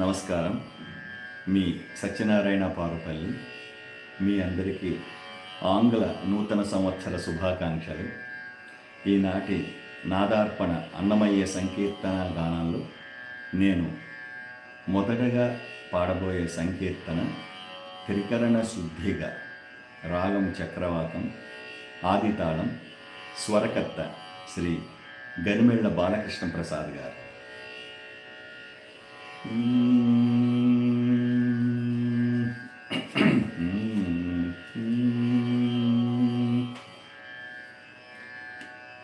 నమస్కారం. మీ సత్యనారాయణ పారుపల్లి మీ అందరికీ ఆంగ్ల నూతన సంవత్సర శుభాకాంక్షలు. ఈనాటి నాదార్పణ అన్నమయ్య సంకీర్తన గానాల్లో నేను మొదటగా పాడబోయే సంకీర్తన త్రికరణ శుద్ధిగా రాగం చక్రవాకం ఆదితాళం స్వరకర్త శ్రీ గనిమెళ్ళ బాలకృష్ణ ప్రసాద్ గారు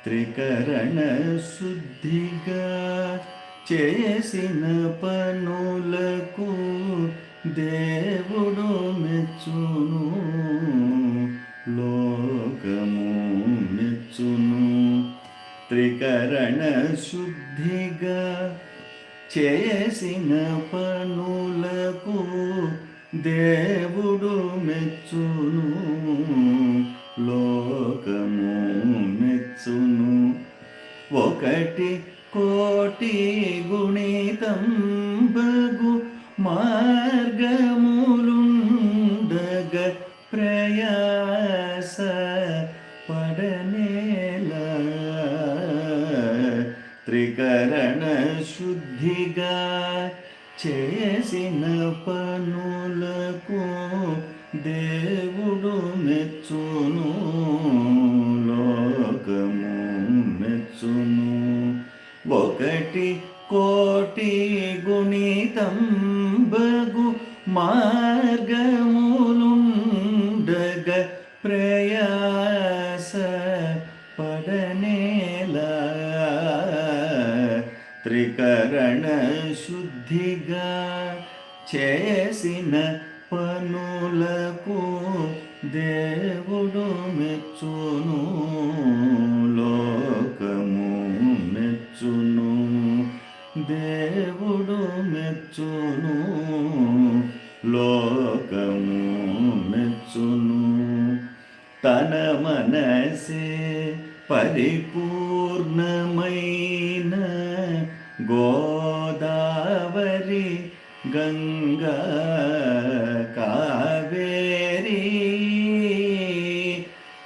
త్రికరణ శుద్ధిగా చేసిన పనులకు దేవుడు మెచ్చును లోకము మెచ్చును. త్రికరణ శుద్ధిగా చేసిన పనులకు దేవుడు మెచ్చును. ఒకటి కోటి గుణితం బగు మార్గములుండగ ప్రయాస పడనేల. త్రికరణ శుద్ధిగా చేసిన పను దేవుడు మెచ్చును లోకము మెచ్చును. దేవుడు మెచ్చును లోకము మెచ్చును. తన మనసే పరిపూర్ణమైన గోదావరి గంగా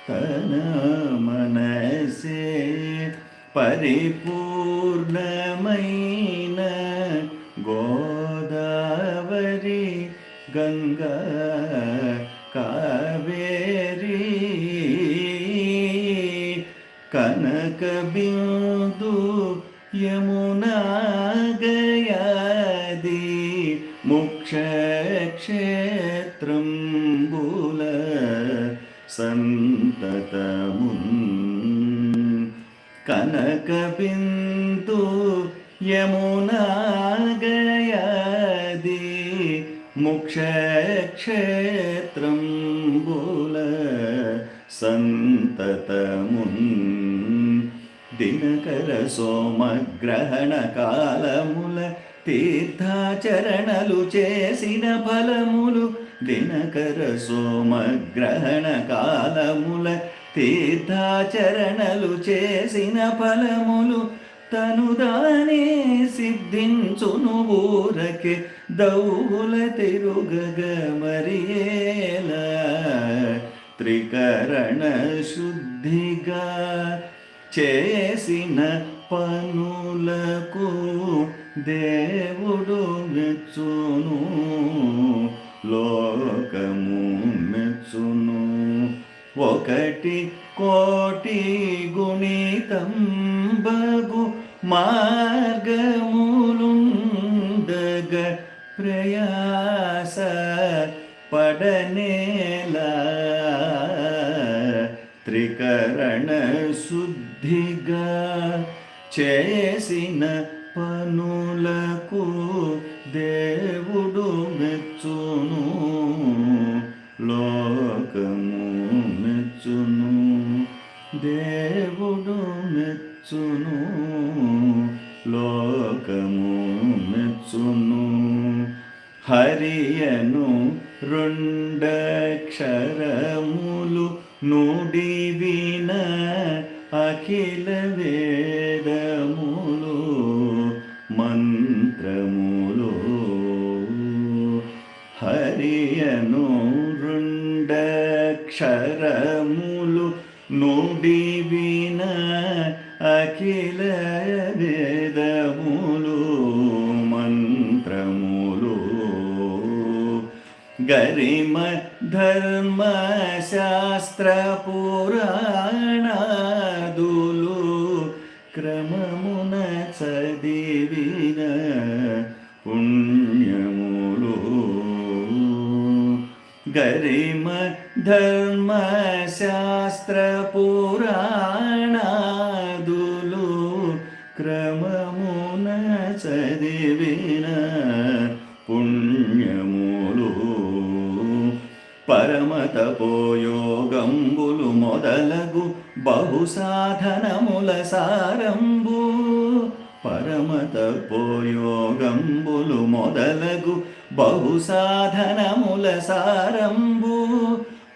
తన మనసే పరిపూర్ణమైన గోదావరి గంగా కనక బిందు యమునా గయాది ముక్ష సంతతమున్ దినకర సోమగ్రహణ కాలముల తీర్థాచరణలు చేసిన ఫలములు దినకర సోమగ్రహణ కాలముల తీర్థాచరణలు చేసిన ఫలములు తను దానే సిద్ధించును ఊరకే. దౌల తిరుగగ మరియేల త్రికరణ శుద్ధిగా చేసిన పనులకు దేవుడు మెచ్చును. లోకము ఒకటి కోటి గుణితం బగు మార్గములుండగ ప్రయాస పడనేలా. త్రికరణ శుద్ధిగా చేసిన హరియను రెండక్షరములు నుడి విన అఖిల వే गरिम धर्मशास्त्रपुराणादुलु क्रममुन चदिविन पुण्यमुलु गरिम धर्मशास्त्रपुराणा పరమతపోయోగంబులు మొదలగు బహు సాధనముల సారంబు పరమతపోయోగంబులు మొదలగు బహు సాధనముల సారంబు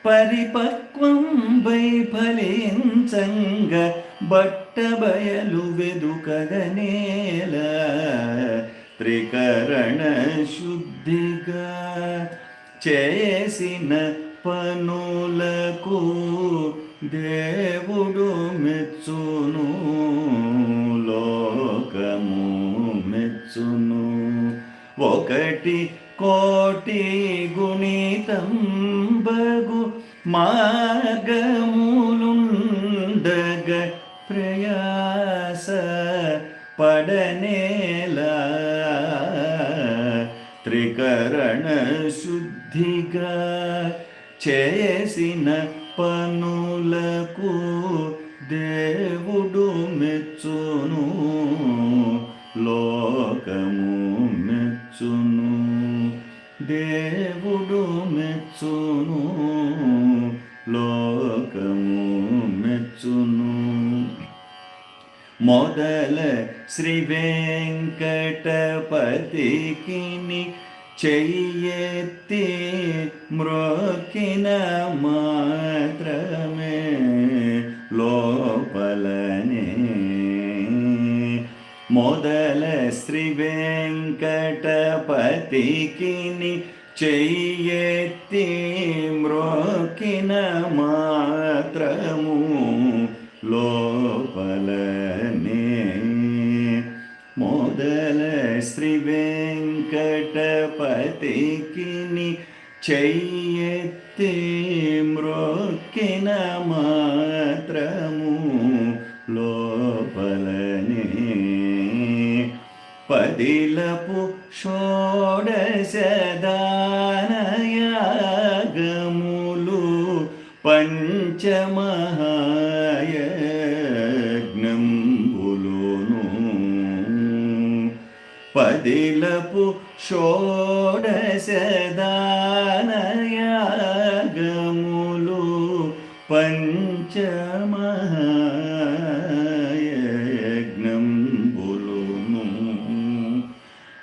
పరిపక్వం వైఫలించంగ బట్టబయలు వెదుకగనేల. త్రికరణ శుద్ధిగా చేసిన పనులకు దేవుడు మెచ్చును లోకము మెచ్చును. ఒకటి కోటి గుణితం బగు మా పనులకు దేవుడు మెచ్చును లోకము మెచ్చును. దేవుడు మెచ్చును లోకము మెచ్చును. మొదల శ్రీ వెంకటపతికి చెయ్యెత్తి మ్రోకిన మాత్రమే లోపలనే మొదల శ్రీ వెంకటపతికి చెయ్యెత్తి మ్రోకిన మాత్రము లోపలనే మొదల శ్రీ వెంకటపతికి చెయ్యెత్తి పదిలపు షోడశదానయాగములు పంచమహాయజ్ఞంబులును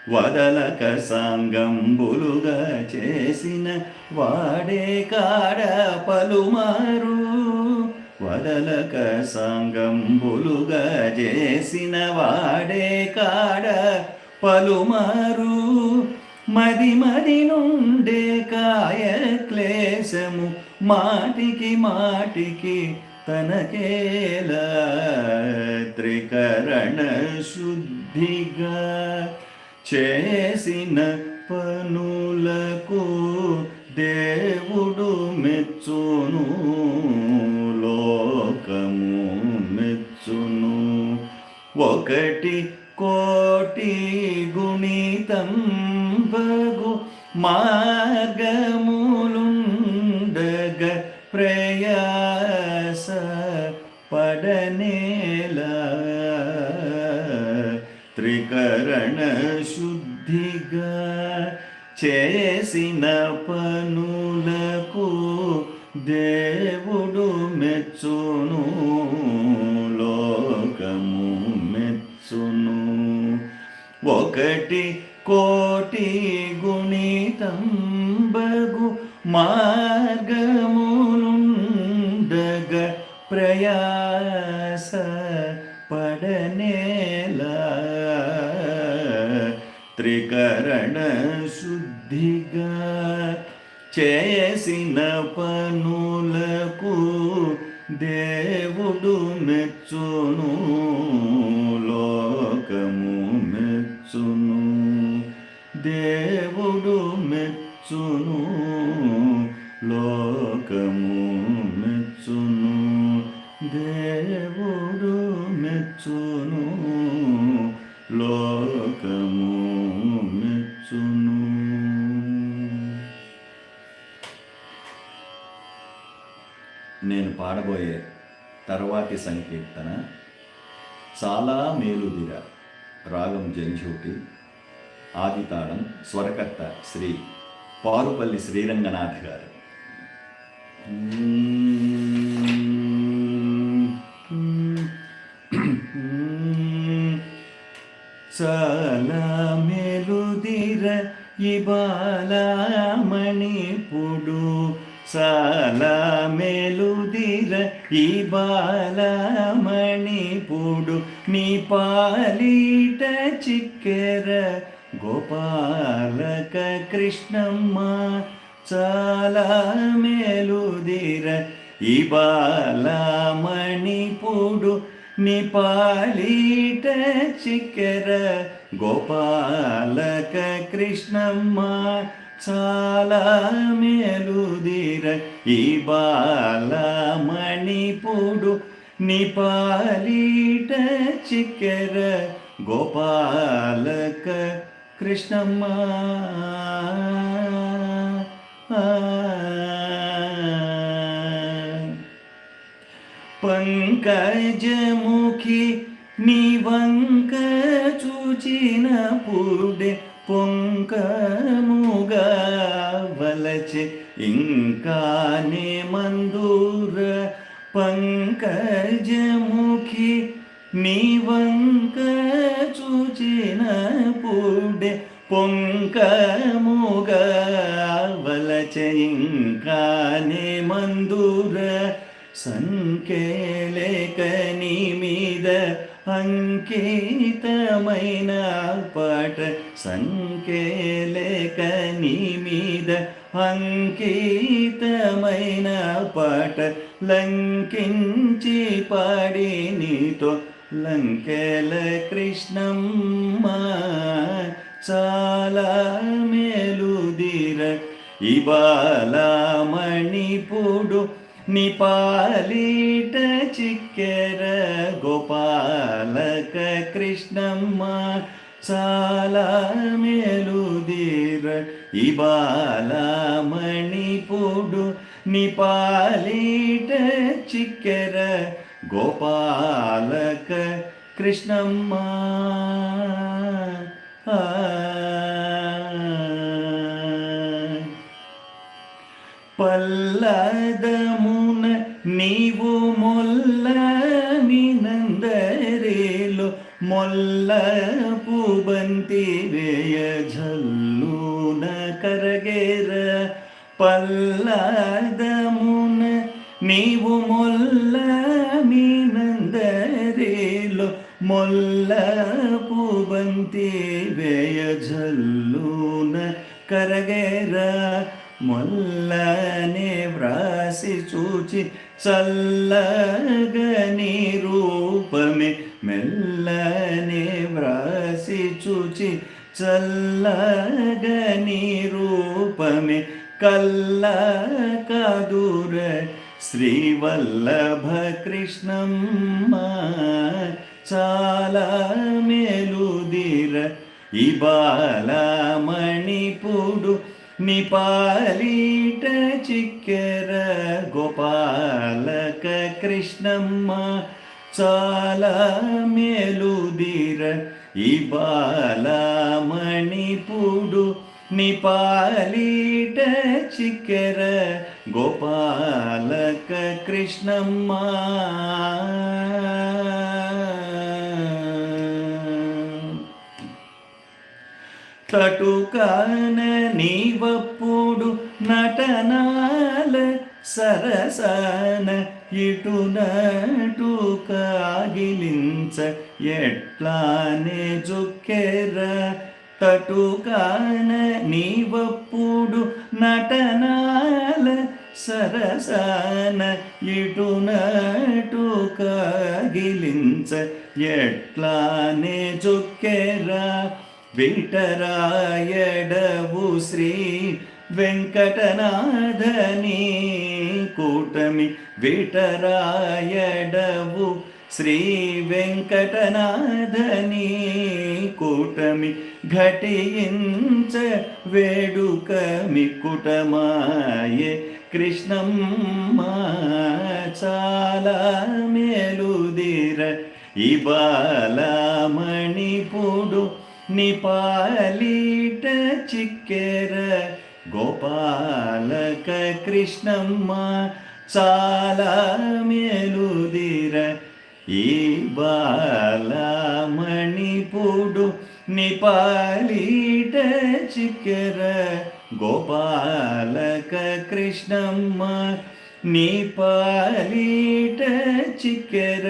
వదలక సాంగంబులుగా చేసిన వాడే కాడ పలుమారు. వదలక సాంగంబులుగా చేసిన వాడే కాడ పలుమారు. మది మది నుండే కాయ క్లేశము మాటికి మాటికి తనకేలా త్రికరణ శుద్ధిగా చేసిన పనులకు దేవుడు మెచ్చును లోకము మెచ్చును. ఒకటి కోటి గుణితం బగు మార్గము చేసిన పనులకు దేవుడు మెచ్చును లోకము మెచ్చును. ఒకటి కోటి గుణితం బగు మా చేసిన పనులకు దేవుడు మెచ్చును లోకము మెచ్చును. దేవుడు మెచ్చును. నేను పాడబోయే తర్వాతి సంకీర్తన చాలా మేలుదిర రాగం జంఝూటి ఆదితాళం స్వరకర్త శ్రీ పారుపల్లి శ్రీరంగనాథ్ గారు. ఈ ఇబాల మణిపుడు నీ పాలీట చిక్కెర గోపాలక కృష్ణమ్మ చాలా మేలుదిర ఇబాల నీ పాలీట చిక్కెర గోపాలక కృష్ణమ్మ చాలా మేలుదిర ఈ బాల మణిపుడు నిపాలిట చిక్కెర గోపాలక కృష్ణమ్మ. పంకజముఖి నివంక చూచినప్పుడే పొంకముగా వలచె ఇంకానే మందూర పంకజముఖి నీవంక చూచిన పూడే పొంకముగా వలచె ఇంకానే మందూర సంకేలేకని మీద అంకితమైన పాట సంకేలేకని మీద అంకితమైన పాట లంకించి పాడి నీతో లంకెల కృష్ణమ్మ చాలా మేలుదిర ఇబాల మణిపుడు నిపాలిట చిక్కెర గోపాలక కృష్ణమ్మ చాలా మేలుదీర ఇబాల మణిపుడు నిపాలీట చిక్కెర గోపాలక కృష్ణమ్మ. పల్లదమున నీవు మొల్ల మినందరేలో మొల్ల నీవు మొల్ల మినందరేలో మొల్ల పూబంతి వేయ జల్లున కరగేరా మొల్లనే వ్రాసి చూచి చల్లగని రూపమే మెల్లనే వ్రాసి చూచి చల్లగని రూపమే కల్ల కదురే శ్రీవల్లభ కృష్ణమ్మ చాలా మెలుదిర. ఇబాల మణిపుడు నిపాలిట చిక్కెర గోపాలక కృష్ణమ్మ చాలా మేలుదిర. ఇబాల మణిపుడు నిపాలీట చికెర గోపాలక కృష్ణమ్మ. తటుకాన నీవప్పుడు నటనాల సరసన ఇటునటు కాగిలించ ఎట్లానే జుక్కెరా తటుకాన నీవప్పుడు నటనాల సరసాన ఇటునటు కాగిలించ ఎట్లానే చొక్కెరా విటరాయడవు శ్రీ వెంకటనాథని కూటమి విటరాయడవు శ్రీ వెంకటనాథని కూటమి ఘటించ వేడుక మిక్కుటమాయే కృష్ణమ్మ చాలా మేలుదిర ఇబాలమణిపుడు నిపాలిట చిక్కెర. గోపాలక కృష్ణమ్మ చాలా మేలుదిర ఈ బాలమణిపుడు నిపాలీట చిక్కెర గోపాలక కృష్ణమ్మ నిపాలీట చిక్కెర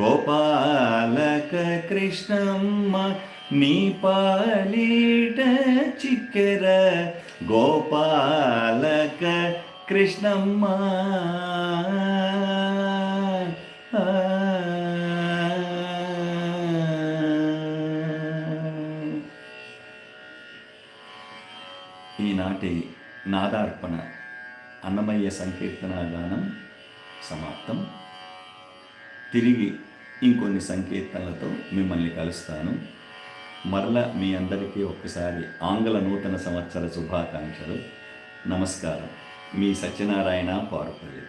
గోపాలక కృష్ణమ్మ నిపాలీట చిక్కెర గోపాలక కృష్ణమ్మ ఈనాటి నాదార్పణ అన్నమయ్య సంకీర్తన గానం సమాప్తం. తిరిగి ఇంకొన్ని సంకీర్తనలతో మిమ్మల్ని కలుస్తాను. మరల మీ అందరికీ ఒక్కసారి ఆంగ్ల నూతన సంవత్సర శుభాకాంక్షలు. నమస్కారం. మీ సత్యనారాయణ పారుపల్లి